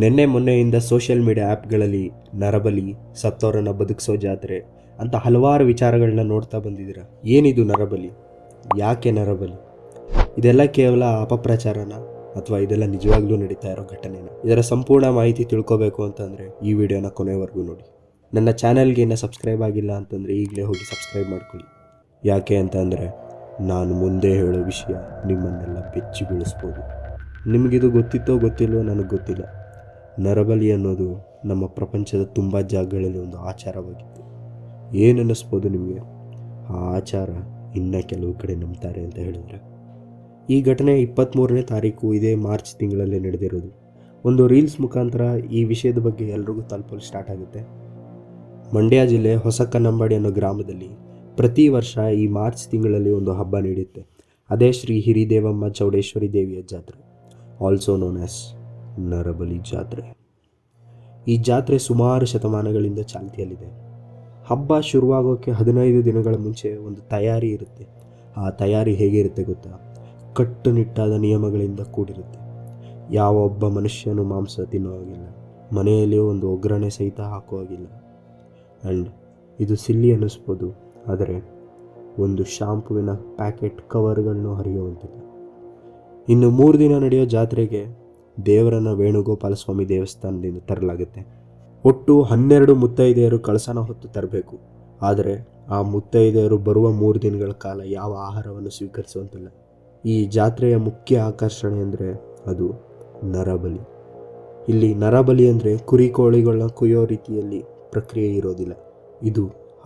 ನಿನ್ನೆ ಮೊನ್ನೆಯಿಂದ social media ಆ್ಯಪ್ಗಳಲ್ಲಿ ನರಬಲಿ ಸತ್ತೋರನ್ನು ಬದುಕಿಸೋ ಜಾತ್ರೆ ಅಂತ ಹಲವಾರು ವಿಚಾರಗಳನ್ನ ನೋಡ್ತಾ ಬಂದಿದ್ದೀರ? ಏನಿದು ನರಬಲಿ? ಯಾಕೆ ನರಬಲಿ? ಇದೆಲ್ಲ ಕೇವಲ ಅಪಪ್ರಚಾರನ ಅಥವಾ ಇದೆಲ್ಲ ನಿಜವಾಗ್ಲೂ ನಡೀತಾ ಇರೋ ಘಟನೆನ? ಇದರ ಸಂಪೂರ್ಣ ಮಾಹಿತಿ ತಿಳ್ಕೊಬೇಕು ಅಂತಂದರೆ ಈ ವಿಡಿಯೋನ ಕೊನೆವರೆಗೂ ನೋಡಿ. ನನ್ನ ಚಾನಲ್ಗೆ ಇನ್ನೂ ಸಬ್ಸ್ಕ್ರೈಬ್ ಆಗಿಲ್ಲ ಅಂತಂದರೆ ಈಗಲೇ ಹೋಗಿ ಸಬ್ಸ್ಕ್ರೈಬ್ ಮಾಡ್ಕೊಳ್ಳಿ. ಯಾಕೆ ಅಂತಂದರೆ ನಾನು ಮುಂದೆ ಹೇಳೋ ವಿಷಯ ನಿಮ್ಮನ್ನೆಲ್ಲ ಬೆಚ್ಚಿ ಬೀಳಿಸ್ಬೋದು ನಿಮಗಿದು ಗೊತ್ತಿತ್ತೋ ಗೊತ್ತಿಲ್ಲೋ ನನಗೆ ಗೊತ್ತಿಲ್ಲ. ನರಬಲಿ ಅನ್ನೋದು ನಮ್ಮ ಪ್ರಪಂಚದ ತುಂಬ ಜಾಗಗಳಲ್ಲಿ ಒಂದು ಆಚಾರವಾಗಿತ್ತು. ಏನು ಅನ್ನಿಸ್ಬೋದು ನಿಮಗೆ? ಆ ಆಚಾರ ಇನ್ನು ಕೆಲವು ಕಡೆ ನಂಬ್ತಾರೆ ಅಂತ ಹೇಳಿದ್ರೆ. ಈ ಘಟನೆ ಇಪ್ಪತ್ತ್ಮೂರನೇ ತಾರೀಕು, ಇದೇ ಮಾರ್ಚ್ ತಿಂಗಳಲ್ಲೇ ನಡೆದಿರೋದು. ಒಂದು ರೀಲ್ಸ್ ಮುಖಾಂತರ ಈ ವಿಷಯದ ಬಗ್ಗೆ ಎಲ್ರಿಗೂ ತಲುಪಲು ಸ್ಟಾರ್ಟ್ ಆಗುತ್ತೆ. ಮಂಡ್ಯ ಜಿಲ್ಲೆ ಹೊಸಕನ್ನಂಬಾಡಿ ಅನ್ನೋ ಗ್ರಾಮದಲ್ಲಿ ಪ್ರತಿ ವರ್ಷ ಈ ಮಾರ್ಚ್ ತಿಂಗಳಲ್ಲಿ ಒಂದು ಹಬ್ಬ ನಡೆಯುತ್ತೆ. ಅದೇ ಶ್ರೀ ಹಿರಿದೇವಮ್ಮ ಚೌಡೇಶ್ವರಿ ದೇವಿಯ ಜಾತ್ರೆ ಆಲ್ಸೋ ನೋನ್ ಆಸ್ ನರಬಲಿ ಜಾತ್ರೆ. ಈ ಜಾತ್ರೆ ಸುಮಾರು ಶತಮಾನಗಳಿಂದ ಚಾಲ್ತಿಯಲ್ಲಿದೆ. ಹಬ್ಬ ಶುರುವಾಗೋಕ್ಕೆ ಹದಿನೈದು ದಿನಗಳ ಮುಂಚೆ ಒಂದು ತಯಾರಿ ಇರುತ್ತೆ. ಆ ತಯಾರಿ ಹೇಗಿರುತ್ತೆ ಗೊತ್ತಾ? ಕಟ್ಟುನಿಟ್ಟಾದ ನಿಯಮಗಳಿಂದ ಕೂಡಿರುತ್ತೆ. ಯಾವ ಒಬ್ಬ ಮನುಷ್ಯನು ಮಾಂಸ ತಿನ್ನೋ ಹಾಗಿಲ್ಲ. ಮನೆಯಲ್ಲಿಯೂ ಒಂದು ಒಗ್ಗರಣೆ ಸಹಿತ ಹಾಕೋ ಹಾಗಿಲ್ಲ. ಆ್ಯಂಡ್ ಇದು ಸಿಲ್ಲಿ ಅನ್ನಿಸ್ಬೋದು. ಆದರೆ ಒಂದು ಶಾಂಪುವಿನ ಪ್ಯಾಕೆಟ್ ಕವರ್ಗಳನ್ನು ಹರಿಯುವಂತಿಲ್ಲ ಇನ್ನು ಮೂರು ದಿನ ನಡೆಯೋ ಜಾತ್ರೆಗೆ ದೇವರನ್ನ ವೇಣುಗೋಪಾಲ ಸ್ವಾಮಿ ದೇವಸ್ಥಾನದಿಂದ ತರಲಾಗುತ್ತೆ. ಒಟ್ಟು ಹನ್ನೆರಡು ಮುತ್ತೈದೆಯರು ಕಳಸನ ಹೊತ್ತು ತರಬೇಕು. ಆದರೆ ಆ ಮುತ್ತೈದೆಯರು ಬರುವ ಮೂರು ದಿನಗಳ ಕಾಲ ಯಾವ ಆಹಾರವನ್ನು ಸ್ವೀಕರಿಸುವಂತಿಲ್ಲ. ಈ ಜಾತ್ರೆಯ ಮುಖ್ಯ ಆಕರ್ಷಣೆ ಅಂದರೆ ಅದು ನರಬಲಿ. ಇಲ್ಲಿ ನರಬಲಿ ಅಂದರೆ ಕುರಿ ಕೋಳಿಗಳನ್ನ ಕುಯ್ಯೋ ರೀತಿಯಲ್ಲಿ ಪ್ರಕ್ರಿಯೆ ಇರೋದಿಲ್ಲ. ಇದು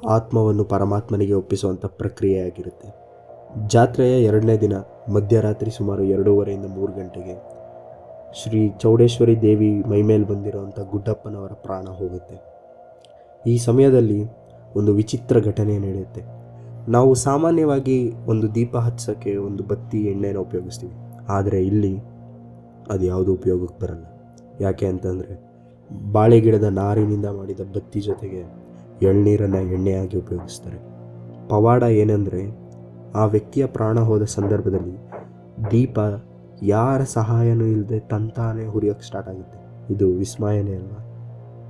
ಆತ್ಮವನ್ನು ಪರಮಾತ್ಮನಿಗೆ ಒಪ್ಪಿಸುವಂಥ ಪ್ರಕ್ರಿಯೆಯಾಗಿರುತ್ತೆ. ಜಾತ್ರೆಯ ಎರಡನೇ ದಿನ ಮಧ್ಯರಾತ್ರಿ ಸುಮಾರು ಎರಡೂವರೆಯಿಂದ ಮೂರು ಗಂಟೆಗೆ ಶ್ರೀ ಚೌಡೇಶ್ವರಿ ದೇವಿ ಮೈಮೇಲೆ ಬಂದಿರುವಂಥ ಗುಡ್ಡಪ್ಪನವರ ಪ್ರಾಣ ಹೋಗುತ್ತೆ. ಈ ಸಮಯದಲ್ಲಿ ಒಂದು ವಿಚಿತ್ರ ಘಟನೆ ನಡೆಯುತ್ತೆ. ನಾವು ಸಾಮಾನ್ಯವಾಗಿ ಒಂದು ದೀಪ ಹಚ್ಚೋಕ್ಕೆ ಒಂದು ಬತ್ತಿ ಎಣ್ಣೆನ ಉಪಯೋಗಿಸ್ತೀವಿ. ಆದರೆ ಇಲ್ಲಿ ಅದು ಯಾವುದು ಉಪಯೋಗಕ್ಕೆ ಬರಲ್ಲ. ಯಾಕೆ ಅಂತಂದರೆ ಬಾಳೆ ಗಿಡದ ನಾರಿನಿಂದ ಮಾಡಿದ ಬತ್ತಿ ಜೊತೆಗೆ ಎಳ್ನೀರನ್ನು ಎಣ್ಣೆಯಾಗಿ ಉಪಯೋಗಿಸ್ತಾರೆ. ಪವಾಡ ಏನಂದರೆ ಆ ವ್ಯಕ್ತಿಯ ಪ್ರಾಣ ಹೋದ ಸಂದರ್ಭದಲ್ಲಿ ದೀಪ ಯಾರ ಸಹಾಯನೂ ಇಲ್ಲದೆ ತಂತಾನೆ ಹುರಿಯೋಕ್ಕೆ ಸ್ಟಾರ್ಟ್ ಆಗುತ್ತೆ. ಇದು ವಿಸ್ಮಯನೇ ಅಲ್ವಾ?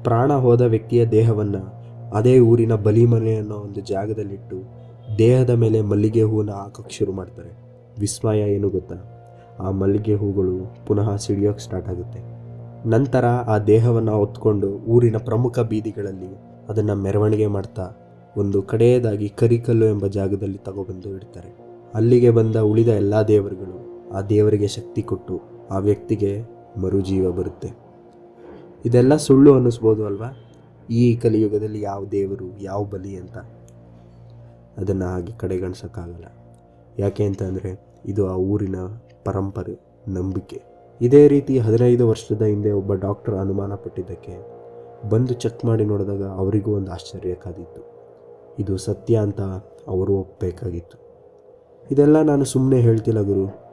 ಪ್ರಾಣ ಹೋದ ವ್ಯಕ್ತಿಯ ದೇಹವನ್ನು ಅದೇ ಊರಿನ ಬಲಿಮನೆ ಅನ್ನೋ ಒಂದು ಜಾಗದಲ್ಲಿಟ್ಟು ದೇಹದ ಮೇಲೆ ಮಲ್ಲಿಗೆ ಹೂವನ್ನು ಹಾಕೋಕ್ಕೆ ಶುರು ಮಾಡ್ತಾರೆ. ವಿಸ್ಮಯ ಏನು ಗೊತ್ತಾ? ಆ ಮಲ್ಲಿಗೆ ಹೂಗಳು ಪುನಃ ಸಿಡಿಯೋಕ್ಕೆ ಸ್ಟಾರ್ಟ್ ಆಗುತ್ತೆ. ನಂತರ ಆ ದೇಹವನ್ನು ಹೊತ್ಕೊಂಡು ಊರಿನ ಪ್ರಮುಖ ಬೀದಿಗಳಲ್ಲಿ ಅದನ್ನು ಮೆರವಣಿಗೆ ಮಾಡ್ತಾ ಒಂದು ಕಡೆಯದಾಗಿ ಕರಿಕಲ್ಲು ಎಂಬ ಜಾಗದಲ್ಲಿ ತಗೊಬಂದು ಇಡ್ತಾರೆ. ಅಲ್ಲಿಗೆ ಬಂದ ಉಳಿದ ಎಲ್ಲ ದೇವರುಗಳು ಆ ದೇವರಿಗೆ ಶಕ್ತಿ ಕೊಟ್ಟು ಆ ವ್ಯಕ್ತಿಗೆ ಮರುಜೀವ ಬರುತ್ತೆ. ಇದೆಲ್ಲ ಸುಳ್ಳು ಅನ್ನಿಸ್ಬೋದು ಅಲ್ವಾ? ಈ ಕಲಿಯುಗದಲ್ಲಿ ಯಾವ ದೇವರು, ಯಾವ ಬಲಿ ಅಂತ. ಅದನ್ನು ಹಾಗೆ ಕಡೆಗಣಿಸೋಕ್ಕಾಗಲ್ಲ. ಯಾಕೆ ಅಂತಂದರೆ ಇದು ಆ ಊರಿನ ಪರಂಪರೆ, ನಂಬಿಕೆ. ಇದೇ ರೀತಿ ಹದಿನೈದು ವರ್ಷದ ಹಿಂದೆ ಒಬ್ಬ ಡಾಕ್ಟರ್ ಅನುಮಾನ ಪಟ್ಟಿದ್ದಕ್ಕೆ ಬಂದು ಚೆಕ್ ಮಾಡಿ ನೋಡಿದಾಗ ಅವರಿಗೂ ಒಂದು ಆಶ್ಚರ್ಯ ಕಾದಿತ್ತು. ಇದು ಸತ್ಯ ಅಂತ ಅವರು ಒಪ್ಪಬೇಕಾಗಿತ್ತು ಇದೆಲ್ಲ ನಾನು ಸುಮ್ಮನೆ ಹೇಳ್ತಿಲ್ಲ ಗುರು.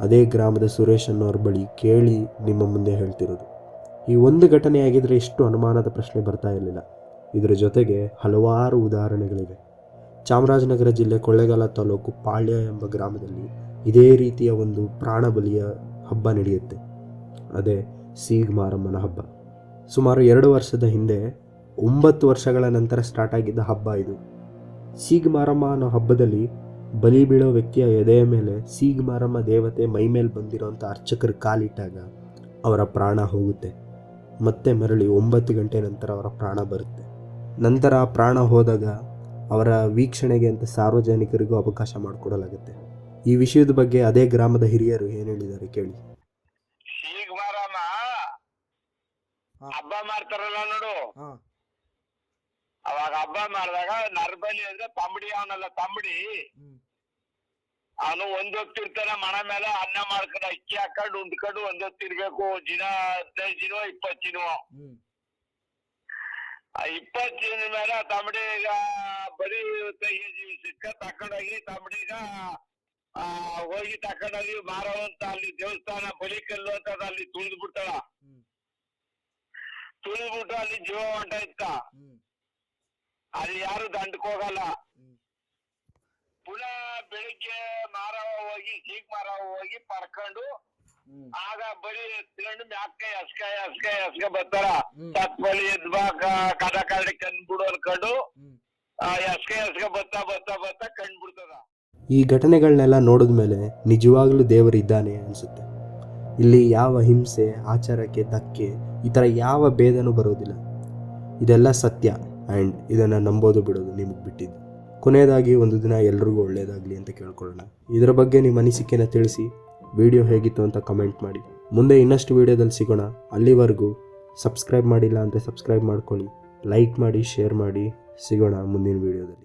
ಅದೇ ಗ್ರಾಮದ ಸುರೇಶ್ ಅನ್ನೋರ ಬಳಿ ಕೇಳಿ ನಿಮ್ಮ ಮುಂದೆ ಹೇಳ್ತಿರೋದು. ಈ ಒಂದು ಘಟನೆ ಆಗಿದ್ರೆ ಇಷ್ಟು ಅನುಮಾನದ ಪ್ರಶ್ನೆ ಬರ್ತಾ ಇರಲಿಲ್ಲ. ಇದರ ಜೊತೆಗೆ ಹಲವಾರು ಉದಾಹರಣೆಗಳಿವೆ. ಚಾಮರಾಜನಗರ ಜಿಲ್ಲೆ ಕೊಳ್ಳೇಗಾಲ ತಾಲೂಕು ಪಾಳ್ಯ ಎಂಬ ಗ್ರಾಮದಲ್ಲಿ ಇದೇ ರೀತಿಯ ಒಂದು ಪ್ರಾಣಬಲಿಯ ಹಬ್ಬ ನಡೆಯುತ್ತೆ. ಅದೇ ಸೀಗ್ ಮಾರಮ್ಮನ ಹಬ್ಬ. ಸುಮಾರು ಎರಡು ವರ್ಷದ ಹಿಂದೆ ಒಂಬತ್ತು ವರ್ಷಗಳ ನಂತರ ಸ್ಟಾರ್ಟ್ ಆಗಿದ್ದ ಹಬ್ಬ ಇದು. ಸೀಗ್ ಮಾರಮ್ಮ ಅನ್ನೋ ಹಬ್ಬದಲ್ಲಿ ಬಲಿ ಬೀಳೋ ವ್ಯಕ್ತಿಯ ಎದೆಯ ಮೇಲೆ ಸೀಗ್ ಮಾರಮ್ಮ ದೇವತೆ ಮೈಮೇಲೆ ಬಂದಿರೋಂಥ ಅರ್ಚಕರು ಕಾಲಿಟ್ಟಾಗ ಅವರ ಪ್ರಾಣ ಹೋಗುತ್ತೆ. ಮತ್ತೆ ಮರಳಿ ಒಂಬತ್ತು ಗಂಟೆ ನಂತರ ಅವರ ಪ್ರಾಣ ಬರುತ್ತೆ. ನಂತರ ಆ ಪ್ರಾಣ ಹೋದಾಗ ಅವರ ವೀಕ್ಷಣೆಗೆ ಅಂತ ಸಾರ್ವಜನಿಕರಿಗೂ ಅವಕಾಶ ಮಾಡಿಕೊಡಲಾಗುತ್ತೆ. ಈ ವಿಷಯದ ಬಗ್ಗೆ ಅದೇ ಗ್ರಾಮದ ಹಿರಿಯರು ಏನು ಹೇಳಿದ್ದಾರೆ ಕೇಳಿ. ಹಬ್ಬ ಮಾಡ್ತಾರಲ್ಲ ನೋಡು. ಅವಾಗ ಹಬ್ಬ ಮಾಡಿದಾಗ ನರ್ಬಲಿ ಅಂದ್ರೆ ತಂಬಡಿ ಅವನಲ್ಲ ತಂಬಡಿ. ಅವನು ಒಂದೊತ್ತು ಇರ್ತಾನೆ ಮನೆ ಮೇಲೆ ಅನ್ನ ಮಾಡ್ಕೊಂಡು ಅಕ್ಕಿ ಹಾಕೊಂಡು ಉಂಡ್ಕೊಂಡು ಒಂದೊತ್ತು ಇರ್ಬೇಕು. ದಿನ ಹದಿನೈದು ದಿನ ಇಪ್ಪತ್ತು ದಿನ. ಆ ಇಪ್ಪತ್ತು ದಿನ ಮೇಲೆ ತಂಬಡಿಗ ಬರೀ ಸಿಕ್ಕ ತಕೊಂಡೋಗಿ ತಮಿಡಿಗ ಆ ಹೋಗಿ ತಕೊಂಡೋಗಿ ಮಾರವಂತ ಅಲ್ಲಿ ದೇವಸ್ಥಾನ ಬಲಿಕಲ್ಲು ಅಂತ ಅಲ್ಲಿ ತುಳಿದು ಬಿಡ್ತಾಳ. ತುಳಿದ್ಬಿಟ್ಟು ಅಲ್ಲಿ ಜೀವ ಹೊಂಟ ಇತ್ತ ಅಲ್ಲಿ ಯಾರು ದಂಡಕ್ ಹೋಗಲ್ಲ. ಪುನಃ ಬೆಳಿಗ್ಗೆ ಮಾರವ ಹೋಗಿ ಜೀಕ್ ಮಾರವ ಹೋಗಿ ಪಡ್ಕೊಂಡು ಆಗ ಬರೀ ಎತ್ಕೊಂಡು ಮ್ಯಾಕ ಹಸ್ಕಾಯಿ ಹಸ್ಕಾಯಿ ಹಸ್ಕ ಬರ್ತಾರ. ಹ್ಮ್. ಎದ್ಬಾಕ ಕದ ಎದ್ಬಾ ಕಡ ಕಾಡಿ ಕಂಡ್ಬಿಡು ಅನ್ಕೊಂಡು ಹಸ್ಕಾಯಿ ಎಸ್ಕ ಬರ್ತಾ ಬರ್ತಾ ಬರ್ತಾ ಕಂಡ್ಬಿಡ್ತದ ಈ ಘಟನೆಗಳನ್ನೆಲ್ಲ ನೋಡಿದ್ಮೇಲೆ ನಿಜವಾಗ್ಲೂ ದೇವರಿದ್ದಾನೆ ಅನ್ಸುತ್ತೆ. ಇಲ್ಲಿ ಯಾವ ಹಿಂಸೆ ಆಚಾರಕ್ಕೆ ಧಕ್ಕೆ ಈ ಥರ ಯಾವ ಭೇದನೂ ಬರೋದಿಲ್ಲ ಇದೆಲ್ಲ ಸತ್ಯ ಆ್ಯಂಡ್ ಇದನ್ನು ನಂಬೋದು ಬಿಡೋದು ನಿಮಗೆ ಬಿಟ್ಟಿದ್ದು. ಕೊನೆಯದಾಗಿ ಒಂದು ದಿನ ಎಲ್ರಿಗೂ ಒಳ್ಳೆಯದಾಗಲಿ ಅಂತ ಕೇಳ್ಕೊಳ್ಳೋಣ. ಇದರ ಬಗ್ಗೆ ನಿಮ್ಮ ಅನಿಸಿಕೆನ ತಿಳಿಸಿ, ವಿಡಿಯೋ ಹೇಗಿತ್ತು ಅಂತ ಕಮೆಂಟ್ ಮಾಡಿ. ಮುಂದೆ ಇನ್ನಷ್ಟು ವಿಡಿಯೋದಲ್ಲಿ ಸಿಗೋಣ. ಅಲ್ಲಿವರೆಗೂ ಸಬ್ಸ್ಕ್ರೈಬ್ ಮಾಡಿಲ್ಲ ಅಂದರೆ ಸಬ್ಸ್ಕ್ರೈಬ್ ಮಾಡ್ಕೊಳ್ಳಿ, ಲೈಕ್ ಮಾಡಿ, ಶೇರ್ ಮಾಡಿ. ಸಿಗೋಣ ಮುಂದಿನ ವಿಡಿಯೋದಲ್ಲಿ.